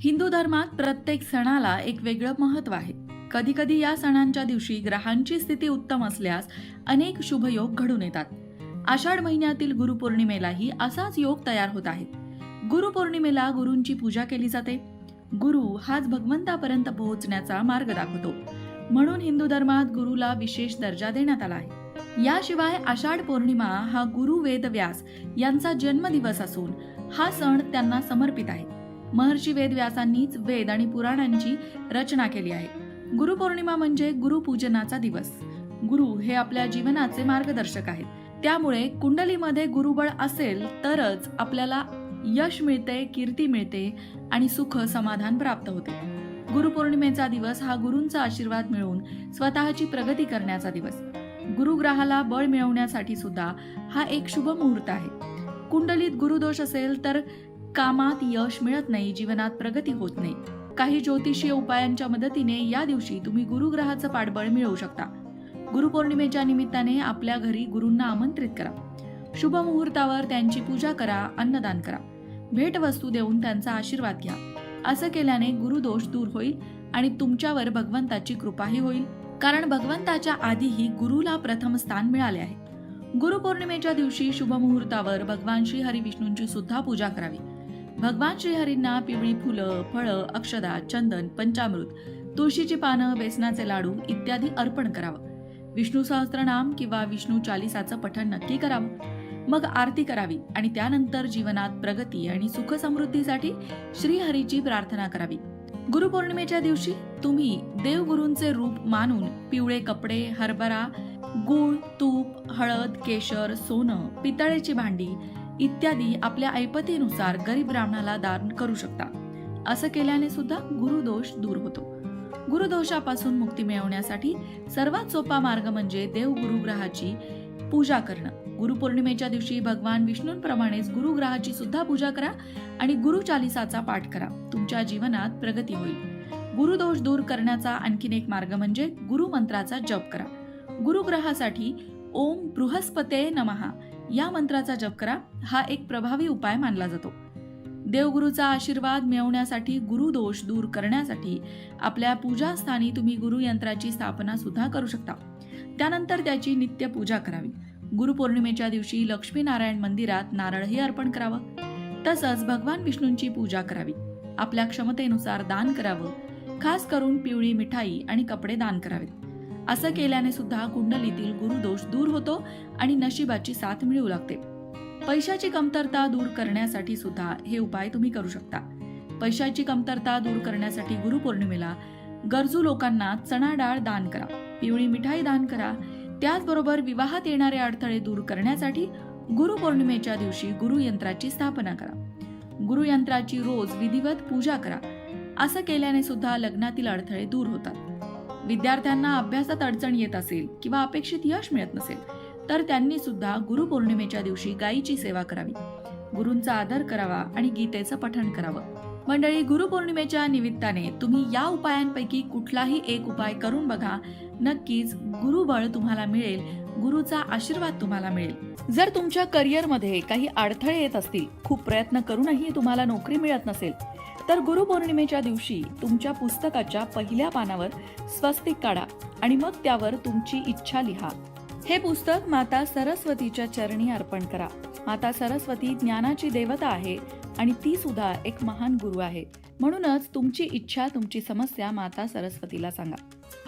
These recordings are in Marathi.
हिंदू धर्मात प्रत्येक सणाला एक वेगळं महत्त्व आहे. कधी कधी या सणांच्या दिवशी ग्रहांची स्थिती उत्तम असल्यास अनेक शुभयोग घडून येतात. आषाढ महिन्यातील गुरुपौर्णिमेलाही असाच योग तयार होत आहे गुरुपौर्णिमेला गुरूंची पूजा केली जाते. गुरु हाच भगवंतापर्यंत पोहोचण्याचा मार्ग दाखवतो. म्हणून हिंदू धर्मात गुरुला विशेष दर्जा देण्यात आला आहे. याशिवाय आषाढ पौर्णिमा हा गुरु वेदव्यास यांचा जन्मदिवस असून हा सण त्यांना समर्पित आहे. महर्षी वेदव्यासांनीच वेद आणि पुराणांची रचना केली आहे. गुरुपौर्णिमा म्हणजे गुरुपूजनाचा दिवस. गुरु हे आपल्या जीवनाचे मार्गदर्शक आहेत. त्यामुळे कुंडलीमध्ये गुरुबळ असेल तरच आपल्याला यश मिळते कीर्ती मिळते आणि सुख समाधान प्राप्त होते. गुरुपौर्णिमेचा दिवस हा गुरूंचा आशीर्वाद मिळवून स्वतःची प्रगती करण्याचा दिवस. गुरुग्रहाला बळ मिळवण्यासाठी सुद्धा हा एक शुभ मुहूर्त आहे. कुंडलीत गुरुदोष असेल तर कामात यश मिळत नाही जीवनात प्रगती होत नाही. काही ज्योतिषीय उपायांच्या मदतीने या दिवशी तुम्ही गुरुग्रहाचं पाठबळ मिळवू शकता. गुरुपौर्णिमेच्या निमित्ताने आपल्या घरी गुरूंना आमंत्रित करा. शुभ मुहूर्तावर त्यांची पूजा करा अन्नदान करा. भेटवस्तू देऊन त्यांचा आशीर्वाद घ्या. असं केल्याने गुरुदोष दूर होईल आणि तुमच्यावर भगवंताची कृपाही होईल. कारण भगवंताच्या आधीही गुरुला प्रथम स्थान मिळाले आहे. गुरुपौर्णिमेच्या दिवशी शुभ मुहूर्तावर भगवान श्री हरी विष्णूंची सुद्धा पूजा करावी. भगवान श्रीहरींना पिवळी फुलं फळं अक्षदा चंदन पंचामृत तुळशीची पानं बेसनाचे लाडू इत्यादी अर्पण करावं. विष्णू सहस्त्रनाम किंवा विष्णू चालिसाचं पठण नक्की करावं. मग आरती करावी आणि त्यानंतर जीवनात प्रगती आणि सुख समृद्धीसाठी श्रीहरीची प्रार्थना करावी. गुरुपौर्णिमेच्या दिवशी तुम्ही देवगुरूंचे रूप मानून पिवळे कपडे हरभरा गूळ तूप हळद केशर सोनं पितळेची भांडी इत्यादी आपल्या ऐपतीनुसार गरीब ब्राह्मणाला दान करू शकता असं केल्याने सुद्धा गुरुदोष दूर होतो. गुरुदोषापासून मुक्ती मिळवण्यासाठी सर्वात सोपा मार्ग म्हणजे देव गुरुग्रहाची पूजा करणं. गुरुपौर्णिमेच्या दिवशी भगवान विष्णूंप्रमाणेच गुरुग्रहाची सुद्धा पूजा करा आणि गुरु चालिसाचा पाठ करा. तुमच्या जीवनात प्रगती होईल. गुरुदोष दूर करण्याचा आणखीन एक मार्ग म्हणजे गुरुमंत्राचा जप करा. गुरुग्रहासाठी ओम बृहस्पते नमहा या मंत्राचा जप करा. हा एक प्रभावी उपाय मानला जातो. देवगुरूचा आशीर्वाद मिळवण्यासाठी गुरुदोष दूर करण्यासाठी आपल्या पूजास्थानी तुम्ही गुरुयंत्राची स्थापना सुद्धा करू शकता. त्यानंतर त्याची नित्य पूजा करावी. गुरुपौर्णिमेच्या दिवशी लक्ष्मीनारायण मंदिरात नारळही अर्पण करावं. तसंच भगवान विष्णूंची पूजा करावी. आपल्या क्षमतेनुसार दान करावं. खास करून पिवळी मिठाई आणि कपडे दान करावेत. असं केल्याने सुद्धा कुंडलीतील गुरुदोष दूर होतो आणि नशिबाची साथ मिळू लागते. पैशाची कमतरता दूर करण्यासाठी सुद्धा हे उपाय तुम्ही करू शकता. पैशाची कमतरता दूर करण्यासाठी गुरुपौर्णिमेला गरजू लोकांना चणा डाळ दान करा पिवळी मिठाई दान करा. त्याचबरोबर विवाहात येणारे अडथळे दूर करण्यासाठी गुरुपौर्णिमेच्या दिवशी गुरुयंत्राची स्थापना करा. गुरुयंत्राची रोज विधिवत पूजा करा. असं केल्याने सुद्धा लग्नातील अडथळे दूर होतात. विद्यार्थ्यांना अभ्यासात अडचण येत असेल किंवा अपेक्षित यश मिळत नसेल तर त्यांनी सुद्धा गुरुपौर्णिमेच्या दिवशी गायीची सेवा करावी. गुरूंचा आदर करावा आणि गीतेचं पठण करावं. मंडळी गुरुपौर्णिमेच्या निमित्ताने तुम्ही या उपायांपैकी कुठलाही एक उपाय करून बघा. नक्कीच गुरुबळ तुम्हाला मिळेल गुरुचा आशीर्वाद तुम्हाला मिळेल. जर तुमच्या करिअरमध्ये काही अडथळे येत असतील खूप प्रयत्न करूनही तुम्हाला नोकरी मिळत नसेल तर गुरुपौर्णिमेच्या दिवशी तुमच्या पुस्तकाच्या पहिल्या पानावर स्वस्तिक काढा आणि मग त्यावर तुमची इच्छा लिहा. हे पुस्तक माता सरस्वतीच्या चरणी अर्पण करा. माता सरस्वती ज्ञानाची देवता आहे आणि ती सुद्धा एक महान गुरु आहे. म्हणूनच तुमची इच्छा तुमची समस्या माता सरस्वतीला सांगा.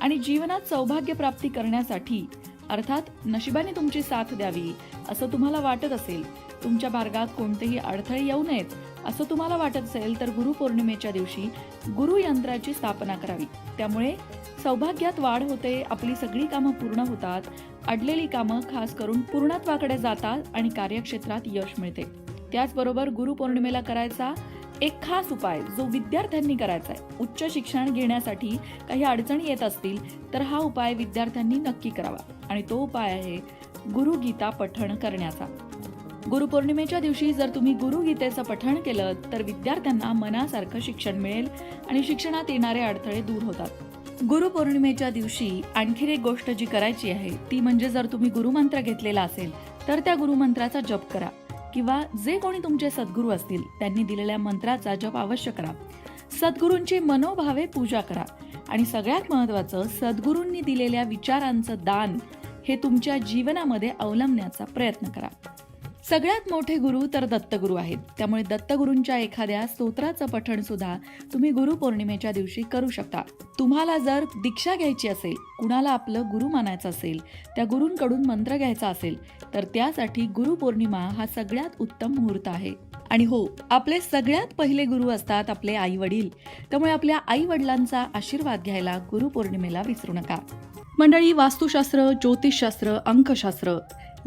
आणि जीवनात सौभाग्य प्राप्ती करण्यासाठी अर्थात नशिबाने तुमची साथ द्यावी असं तुम्हाला वाटत असेल तुमच्या मार्गात कोणतेही अडथळे येऊ नयेत. असं तुम्हाला वाटत असेल तर गुरुपौर्णिमेच्या दिवशी गुरुयंत्राची स्थापना करावी. त्यामुळे सौभाग्यात वाढ होते आपली सगळी कामं पूर्ण होतात अडलेली कामं खास करून पूर्णत्वाकडे जातात आणि कार्यक्षेत्रात यश मिळते. त्याचबरोबर गुरुपौर्णिमेला करायचा एक खास उपाय जो विद्यार्थ्यांनी करायचा आहे. उच्च शिक्षण घेण्यासाठी काही अडचणी येत असतील तर हा उपाय विद्यार्थ्यांनी नक्की करावा. आणि तो उपाय आहे गुरुगीता पठण करण्याचा. गुरुपौर्णिमेच्या दिवशी जर तुम्ही गुरुगीतेचं पठण केलं तर विद्यार्थ्यांना मनासारखं शिक्षण मिळेल आणि शिक्षणात येणारे अडथळे दूर होतात. गुरुपौर्णिमेच्या दिवशी आणखीन एक गोष्ट जी करायची आहे ती म्हणजे जर तुम्ही गुरुमंत्र घेतलेला असेल तर त्या गुरुमंत्राचा जप करा किंवा जे कोणी तुमचे सद्गुरू असतील त्यांनी दिलेल्या मंत्राचा जप अवश्य करा. सद्गुरूंची मनोभावे पूजा करा आणि सगळ्यात महत्त्वाचं सद्गुरूंनी दिलेल्या विचारांचं दान हे तुमच्या जीवनामध्ये अवलंबण्याचा प्रयत्न करा. सगळ्यात मोठे गुरु तर दत्तगुरू आहेत. त्यामुळे दत्तगुरूंच्या एखाद्या स्तोत्राचं पठण सुद्धा तुम्ही गुरु पौर्णिमेच्या दिवशी करू शकता. तुम्हाला जर दीक्षा घ्यायची असेल कुणाला आपलं गुरु मानायचं असेल त्या गुरूंकडून मंत्र घ्यायचा असेल तर त्यासाठी गुरुपौर्णिमा हा सगळ्यात उत्तम मुहूर्त आहे. आणि हो आपले सगळ्यात पहिले गुरु असतात आपले आई वडील त्यामुळे आपल्या आई वडिलांचा आशीर्वाद घ्यायला गुरुपौर्णिमेला विसरू नका. मंडळी वास्तुशास्त्र ज्योतिषशास्त्र अंकशास्त्र